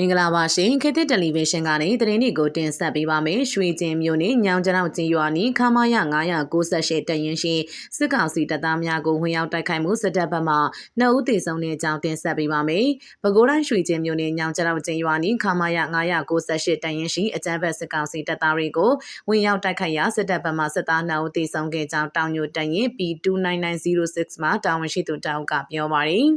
မင်္ဂလာပါရှင်ခေတ်သစ်တယ်လီဗီရှင်းကနေသတင်းတွေကိုတင်ဆက်ပေးပါမယ်ရွှေကျင်မြို့နယ်ညောင်ကျောင်းကျေးရွာနီခမာရ998တရင်ရှိစစ်ကောင်စီတပ်သားများကိုဝင်ရောက်တိုက်ခိုက်မှုစစ်တပ်ဘက်မှနှစ်ဦးသေဆုံးတဲ့အကြောင်းတင်ဆက်ပေးပါမယ်ပဲခူးတိုင်းရွှေကျင်မြို့နယ်ညောင်ကျောင်းကျေးရွာနီခမာရ998တရင်ရှိအကြမ်းဖက်စစ်ကောင်စီတပ်သားတွေကိုဝင်ရောက်တိုက်ခိုက်ရာစစ်တပ်ဘက်မှစစ်သားနှစ်ဦးသေဆုံးခဲ့ကြောင်းတောင်ညိုတရင် P29906 မှာတာဝန်ရှိသူတောက်ကပြောပါတယ်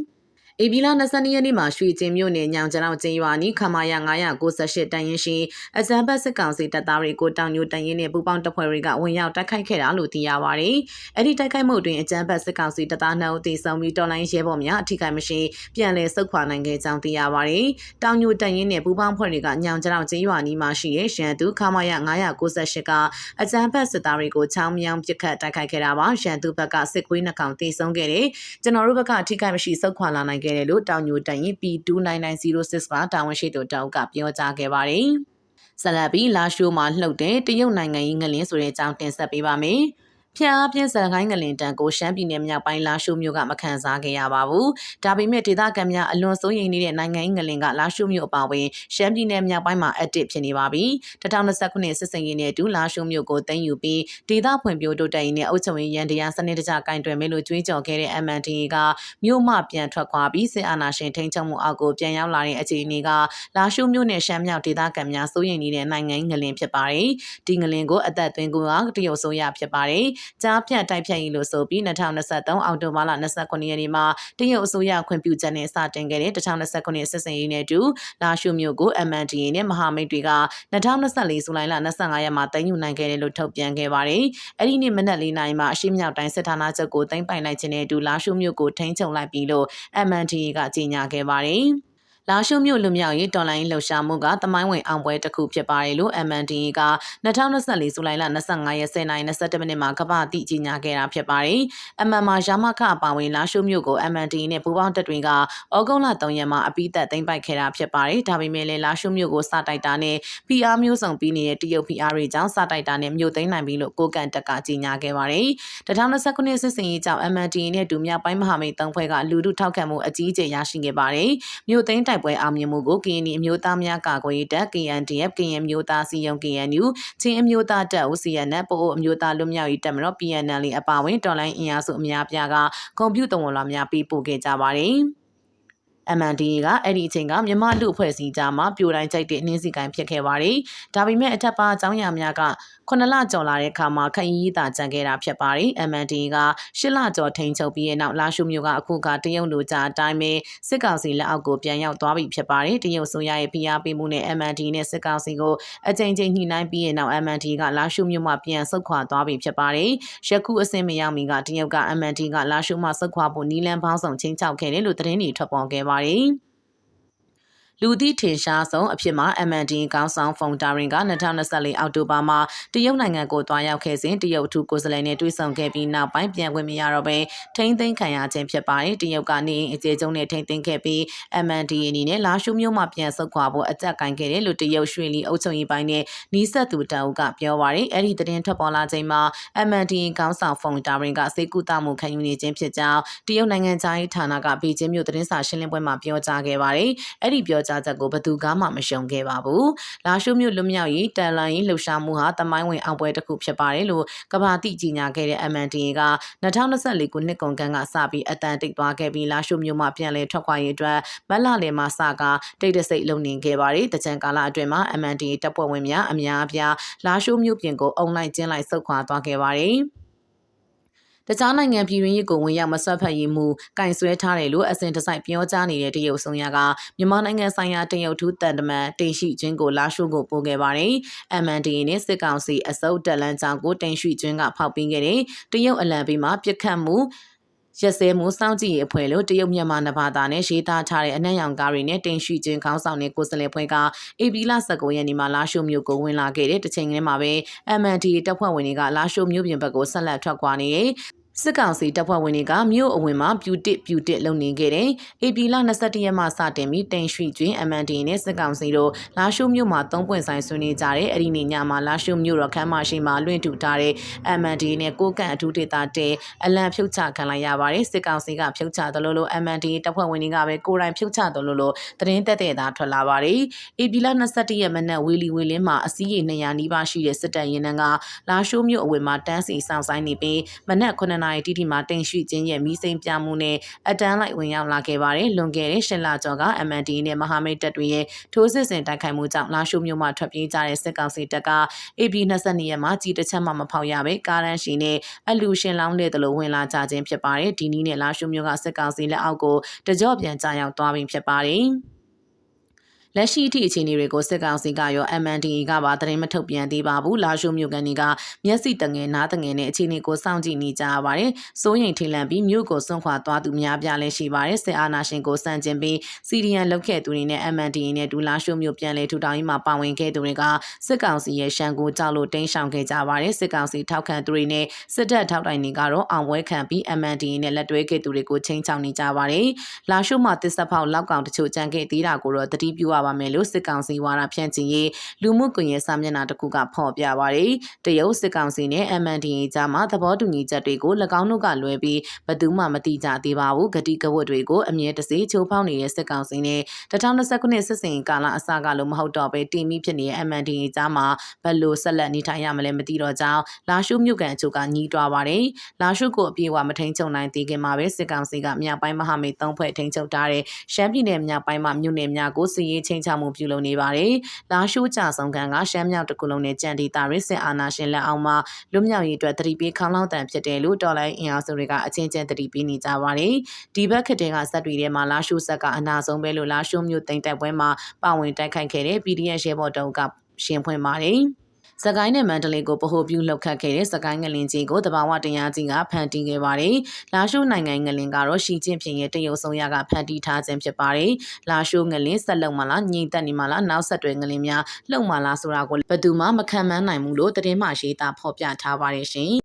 ဧပြီလ22ရက်နေ့မှာရွှေကျင်မြို့နယ်ညောင်ကျောင်းကျင်းရွာနီခမာယာ998တန်ရင်ရှိအစံဘတ်စစ်ကောင်စီတပ်သားတွေကိုတောင်ညိုတန်ရင်နဲ့ပူပေါင်းတပ်ဖွဲ့တွေကဝင်ရောက်တိုက်ခိုက်ခဲ့တာလို့သိရပါတယ်။အဲ့ဒီတိုက်ခိုက်မှုအတွင်းအကြမ်းဖက်စစ်ကောင်စီတပ်သား2ဦးသေဆုံးပြီးတော်လိုင်းရဲဘော်များအထိခိုက်မရှိပြန်လည်ဆုတ်ခွာနိုင်ခဲ့ကြောင်းသိရပါတယ်။တောင်ညိုတန်ရင်နဲ့ပူပေါင်းဖွဲ့တွေကညောင်ကျောင်းကျင်းရွာနီမှာရှိတဲ့ရှန်သူခမာယာ998ကအကြမ်းဖက်စစ်သားတွေကိုချောင်းမြောင်းပစ်ခတ်တိုက်ခိုက်ခဲ့တာပါ။ရှန်သူဘက်ကစစ်ခွေးနှကောင်သေဆုံးခဲ့တယ်။ကျွန်တော်တို့ဘက်ကအထိခိုက်မရှိဆုတ်ခွာလာနိုင်ခဲ့တယ်လို့တောင်ညိုတန်ရင် P29906 ကတာဝန်ရှိသူတောက်ကပြောကြားခဲ့ပါတယ်။ဆလဘီလာရှိုးမှာလှုပ်တဲ့တရုတ်နိုင်ငံကြီးငလင်းဆိုတဲ့အကြောင်းတင်ဆက်ပေးပါမယ်။ ဖျားပြင်းစံခိုင်းငလင်တန်ကိုရှမ်းပြည်နယ်မြောက်ပိုင်းလာရှိုးမြို့ကမခံစားခဲ့ရပါဘူး။ဒါပေမဲ့ဒေသခံများအလွန်စိုးရိမ်နေတဲ့နိုင်ငံရေးငလင်ကလာရှိုးမြို့အပါအဝင်ရှမ်းပြည်နယ်မြောက်ပိုင်းမှာအတစ်ဖြစ်နေပါပြီ။2029စစ်စင်ရေးနဲ့အတူလာရှိုးမြို့ကိုတင်ယူပြီးဒေသဖွံ့ဖြိုးတိုးတက်ရေးနဲ့အုပ်ချုပ်ရေးရန်တရားစနစ်တကျကင်တွယ်မယ်လို့ကြွေးကြော်ခဲ့တဲ့ MNDA ကမြို့မှပြန်ထွက်ခွာပြီးစစ်အာဏာရှင်ထိန်းချုပ်မှုအောက်ကိုပြန်ရောက်လာတဲ့အခြေအနေကလာရှိုးမြို့နဲ့ရှမ်းမြောက်ဒေသခံများစိုးရိမ်နေတဲ့နိုင်ငံရေးငလင်ဖြစ်ပါတယ်။ဒီငလင်ကိုအသက်သွင်းကိုကတရုတ်ဆိုရဖြစ်ပါတယ်။ကြားဖြတ်တိုက်ဖြတ်ရေးလို့ဆိုပြီး2023အောက်တိုဘာလ29ရက်နေ့မှာတရုတ်အစိုးရခွင့်ပြုချက်နဲ့စတင်ခဲ့တဲ့2029စစ်စင်ရေးနဲ့အတူလာရှုမြို့ကို MNDA နဲ့မဟာမိတ်တွေက2024ဇူလိုင်လ25ရက်မှာတင်ယူနိုင်ခဲ့တယ်လို့ထုတ်ပြန်ခဲ့ပါတယ်။အဲ့ဒီနေ့မနက်၄နာရီမှာအရှိမြောက်တိုင်းစစ်ဌာနချုပ်ကိုတင်ပိုင်လိုက်ခြင်းနဲ့အတူလာရှုမြို့ကိုထိန်းချုပ်လိုက်ပြီးလို့ MNDA ကကြေညာခဲ့ပါတယ်။ လာရှုမြို့လူမျိုးရေးတော်လိုင်းလှုပ်ရှားမှုကတမိုင်းဝင်အောင်ပွဲတစ်ခုဖြစ်ပါတယ်လို့ MNDA က2024ဇူလိုင်လ25ရက်10နိုင်21မိနစ်မှာကမ္ဘာတိကြီးညာခဲ့တာဖြစ်ပါတယ်။ MM မှာရမခအပါဝင်လာရှုမြို့ကို MNDA နဲ့ပူးပေါင်းတပ်တွေကဩဂုတ်လ3ရက်မှာအပိသက်သိမ်းပိုက်ခဲ့တာဖြစ်ပါတယ်။ဒါပေမဲ့လည်းလာရှုမြို့ကိုစတိုက်တာနဲ့ PR မျိုးစုံပြီးနေတဲ့တရုတ် PR တွေကြောင့်စတိုက်တာနဲ့မြို့သိမ်းနိုင်ပြီလို့ကိုကန်တက်ကကြီးညာခဲ့ပါတယ်။2019စစ်စင်ရေးကြောင့် MNDA နဲ့ဒူမြောက်ပိုင်းမဟာမိတ်သုံးဖွဲ့ကလူထုထောက်ခံမှုအကြီးအကျယ်ရရှိခဲ့ပါတယ်။မြို့သိမ်းတိုက်ပွဲအောင်မြင်မှုကို KNI အမျိုးသားများကာကွယ်ရေးတပ် KNDF ကရင်မျိုးသားစီယုံ KNU ချင်းအမျိုးသားတပ် OCN ပို့အမျိုးသားလွတ်မြောက်ရေးတပ်မတော် PNL အပါအဝင်တော်လိုင်းအင်အားစုအများပြားကကွန်ပျူတာဝန်လာများပေးပို့ခဲ့ကြပါတယ်။ MNDA ကအဲ့ဒီအချိန်ကမြန်မာလူအဖွဲ့အစည်းကြားမှာပြိုတိုင်းကြိုက်တဲ့နှင်းစီကိုင်းဖြစ်ခဲ့ပါတယ်။ဒါပေမဲ့အထက်ပါအကြောင်းအရာများက9လကျော်လာတဲ့အခါမှာခရီးသာကြံခဲ့တာဖြစ်ပါတယ်။ MNDA က10လကျော်ထိန်ချုပ်ပြီးတဲ့နောက်လာရှုမျိုးကအခုကတရုတ်လူကြအတိုင်းပဲစစ်ကောင်စီလက်အောက်ကိုပြန်ရောက်သွားပြီဖြစ်ပါတယ်။တရုတ်ဆိုရရဲ့ဖိအားပေးမှုနဲ့ MNDA နဲ့စစ်ကောင်စီကိုအကြိမ်ကြိမ်ညှိနှိုင်းပြီးတဲ့နောက် MNDA ကလာရှုမျိုးမှပြန်ဆုတ်ခွာသွားပြီဖြစ်ပါတယ်။ယခုအဆင့်မရောက်မီကတရုတ်က MNDA ကလာရှုမှဆုတ်ခွာဖို့နီလန်ပေါင်းဆောင်ချင်းချောက်ခဲ့တယ်လို့သတင်းတွေထွက်ပေါ်ခဲ့ပါတယ်။ လူသည့်ထင်ရှားဆုံးအဖြစ်မှာ MND ကောင်းဆောင်ဖုန်တာရင်က2024အောက်တိုဘာမှာတရုတ်နိုင်ငံကိုတွားရောက်ခဲ့စဉ်တရုတ်ထူကိုယ်စားလှယ်နဲ့တွေ့ဆုံခဲ့ပြီးနောက်ပိုင်းပြန်ဝင်မရတော့ဘဲထိမ့်သိမ်းခံရခြင်းဖြစ်ပါတယ်တရုတ်ကနေအကျေကျုံနဲ့ထိမ့်သိမ်းခဲ့ပြီး MND အနေနဲ့လာရှုမျိုးမှပြန်ဆုတ်ခွာဖို့အကြက်ကင်ခဲ့တယ်လို့တရုတ်ရွှေလီအုပ်ချုပ်ရေးပိုင်းနဲ့နီးစပ်သူတအုပ်ကပြောပါတယ်အဲ့ဒီသတင်းထွက်ပေါ်လာချိန်မှာ MND ကောင်းဆောင်ဖုန်တာရင်ကစေကူတာမှုခံယူနေခြင်းဖြစ်ကြောင်းတရုတ်နိုင်ငံသားရေးဌာနကဘေကျင်းမြို့သတင်းစာရှင်းလင်းပွဲမှာပြောကြားခဲ့ပါတယ်အဲ့ဒီပြောကြားချက်ကိုဘယ်သူကမှမရှုံခဲ့ပါဘူး။လာရှုမြို့လွတ်မြောက်ရေးတန်လန်ရေးလှုပ်ရှားမှုဟာတမိုင်းဝင်အောင်ပွဲတစ်ခုဖြစ်ပါတယ်လို့ကဘာတိကြီးညာခဲ့တဲ့ MNDA က2024ခုနှစ်ကုန်ကန်းကစပြီးအတန်တိတ်သွားခဲ့ပြီးလာရှုမြို့မှာပြန်လည်ထွက်ခွာရေးအတွက်မက်လာလယ်မှာစကတိတ်တဆိတ်လုံနေခဲ့ပါတယ်။တကြံကာလအတွင်းမှာ MNDA တပ်ဖွဲ့ဝင်များအများအပြားလာရှုမြို့ပြင်ကိုအုံလိုက်ကျင်းလိုက်ဆုတ်ခွာသွားခဲ့ပါတယ်။ တခြားနိုင်ငံပြည်တွင်းရေးကိုဝင်ရောက်မဆွတ်ဖက်ရေးမှုကင်ဆွဲထားတယ်လို့အစဉ်တစိုက်ပြောကြားနေတဲ့တရုတ်ဆောင်ရကမြန်မာနိုင်ငံဆိုင်ရာတရုတ်ထူးတန်တမန်တင်ရှိချင်းကိုလာရှိုးကိုပို့ခဲ့ပါတယ်။ MNDA နဲ့စစ်ကောင်စီအစုပ်တက်လန်းကြောင့်ကိုတင်ရှိချင်းကဖောက်ပြီးခဲ့တဲ့တရုတ်အလံပေးမှာပြစ်ခတ်မှု ရက်စဲမှုစောင့်ကြည့်ရေးအဖွဲ့လို့တရုတ်မြန်မာနဘာသာနဲ့ရေးသားထားတဲ့အနက်ရောင်ကားတွေနဲ့တင်ရှိခြင်းခေါင်းဆောင်တဲ့ကိုယ်စားလှယ်ဖွဲ့ကအေပီလာ19ရက်နေ့မှာလာရှိုးမြို့ကိုဝင်လာခဲ့တဲ့တချိန်ကလေးမှာပဲ MND တပ်ဖွဲ့ဝင်တွေကလာရှိုးမြို့ပြင်ဘက်ကိုဆက်လက်ထွက်ခွာနေတယ် စစ်ကောင်စီတပ်ဖွဲ့ဝင်တွေကမြို့အဝင်မှာပြူတစ်ပြူတစ်လုံနေခဲ့တဲ့ဧပြီလ22ရက်မှစတင်ပြီးတင်ရွှေကျွင်း MND နဲ့စစ်ကောင်စီတို့လာရှိုးမြို့မှာသုံးပွင့်ဆိုင်ဆွေးနွေးကြတဲ့အဲ့ဒီနေ့ညမှာလာရှိုးမြို့တော်ခမ်းမရှိမှာလွင့်ထူထားတဲ့ MND နဲ့ကိုကန့်အထူးဒေသတဲ့အလံဖြုတ်ချခံလိုက်ရပါတယ်စစ်ကောင်စီကဖြုတ်ချတယ်လို့လို့ MND တပ်ဖွဲ့ဝင်တွေကပဲကိုယ်တိုင်ဖြုတ်ချတယ်လို့လို့သတင်းသက်တဲ့သားထွက်လာပါတယ်ဧပြီလ22ရက်မနက်ဝီလီဝီလင်းမှာအစည်းအဝေး200နီးပါးရှိတဲ့စစ်တပ်ရင်နှန်းကလာရှိုးမြို့အဝင်မှာတန်းစီဆောင်ဆိုင်နေပြီးမနက်9နာရီတိတိမှာတင်ရွှေချင်းရဲ့မီးစိမ်ပြမှုနဲ့အတန်းလိုက်ဝင်ရောက်လာခဲ့ပါတယ်။လွန်ခဲ့တဲ့ရှစ်လကျော်က MND နဲ့မဟာမိတ်တပ်တွေရဲ့ထိုးစစ်ဆင်တိုက်ခိုက်မှုကြောင့်လာရှိုးမြို့မှာထွက်ပြေးကြတဲ့စစ်ကောင်စီတပ်က AB 22ရက်မှာကြီးတစ်ချက်မှမဖောက်ရပဲကားရန်ရှိနဲ့အလူရှင်လောင်းတဲ့တလို့ဝင်လာကြခြင်းဖြစ်ပါတယ်။ဒီနည်းနဲ့လာရှိုးမြို့ကစစ်ကောင်စီလက်အောက်ကိုတကြော့ပြန်ကြာရောက်သွားပြီဖြစ်ပါတယ်။ လက်ရှိအထိအခြေအနေတွေကိုစစ်ကောင်စီကရော MNDE ကပါသတင်းမထုတ်ပြန်သေးပါဘူးလာရှိုးမြို့ကန်တွေကမျက်စိတငယ်နားတငယ်နဲ့အခြေအနေကိုစောင့်ကြည့်နေကြရပါတယ်စိုးရိမ်ထိတ်လန့်ပြီးမြို့ကိုစွန့်ခွာသွားသူများပြားလည်းရှိပါတယ်စစ်အာဏာရှင်ကိုစန့်ကျင်ပြီးစီရီယန်လောက်ခဲ့သူတွေနဲ့ MNDE နဲ့ဒူလာရှိုးမြို့ပြန်လည်ထူထောင်ရေးမှာပါဝင်ခဲ့သူတွေကစစ်ကောင်စီရဲ့ရှန်ကိုကြောက်လို့တင်းရှောင်ခဲ့ကြပါတယ်စစ်ကောင်စီထောက်ခံသူတွေနဲ့စစ်တပ်ထောက်တိုင်တွေကတော့အောင်ပွဲခံပြီး MNDE နဲ့လက်တွဲခဲ့သူတွေကိုချိန်ချောင်နေကြပါတယ်လာရှိုးမှာတစ်ဆက်ဖောက်လောက်ကောင်တချို့ကြံခဲ့သေးတာကိုတော့တတိပြုရပါမယ်လို့စစ်ကောင်စီဝါဒဖြန့်ချီရေးလူမှုကွန်ရက်စာမျက်နှာတစ်ခုကဖော်ပြပါရယ်တရုတ်စစ်ကောင်စီနဲ့ MNDA ကြားမှာသဘောတူညီချက်တွေကို၎င်းတို့ကလွဲပြီးဘယ်သူမှမတိကြသေးပါဘူးဂတိကဝတ်တွေကိုအမြဲတစေချိုးဖောက်နေတဲ့စစ်ကောင်စီနဲ့2020ခုနှစ်စစ်စင်ကာလအစကလို့မဟုတ်တော့ပဲတီမီဖြစ်နေတဲ့ MNDA ကြားမှာဘယ်လိုဆက်လက်နေထိုင်ရမလဲမသိတော့ကြောင်းလာရှုမြို့ကန်အချို့ကညီးတွားပါတယ်လာရှုကိုအပြေအဝမထိန်ချုံနိုင်သေးခင်မှာပဲစစ်ကောင်စီကမြောက်ပိုင်းမဟာမိတ်သုံးဖွဲ့ထိန်ချုပ်ထားတဲ့ရှမ်းပြည်နယ်မြောက်ပိုင်းမှာမြို့နယ်များကိုစစ်ရေးချင်းချမှုပြုလုပ်နေပါတယ်။လာရှိုးကြဆောင်ခံကရှမ်းမြောက်တကူလုံးနဲ့ကြံဒေတာရစ်စင်အာနာရှင်လက်အောက်မှာလွတ်မြောက်ရေးအတွက်တတိပေးခေါင်းလောင်းတန်ဖြစ်တယ်လို့တော်လိုင်းအင်အားစုတွေကအချင်းချင်းတတိပေးနေကြပါတယ်။ဒီဘက်ခတဲ့ကဇက်တွေထဲမှာလာရှိုးဆက်ကအနာဆုံးပဲလို့လာရှိုးမျိုးတိမ်တက်ပွဲမှာပါဝင်တိုက်ခိုက်ခဲ့တဲ့ PDF ရဲဘော်တုံးကရှင်းဖွင့်ပါတယ်။ စကိုင်းနဲ့မန္တလေးကိုပဟိုပြုလှုပ်ခတ်ခဲ့တဲ့စကိုင်းငလင်ကြီးကိုတဘာဝတရားကြီးကဖန်တီးခဲ့ပါတယ်။လာရှိုးနိုင်ငံငလင်ကတော့ရှီကျင့်ဖြစ်ရဲ့တရုတ်ဆုံးရကဖန်တီးထားခြင်းဖြစ်ပါတယ်။လာရှိုးငလင်ဆက်လုံမလားညင်တက်နေမလားနောက်ဆက်တွဲငလင်များလှုပ်မလားဆိုတာကိုဘယ်သူမှမခံမနိုင်ဘူးလို့သတင်းမှရေးသားဖော်ပြထားပါတယ်ရှင်။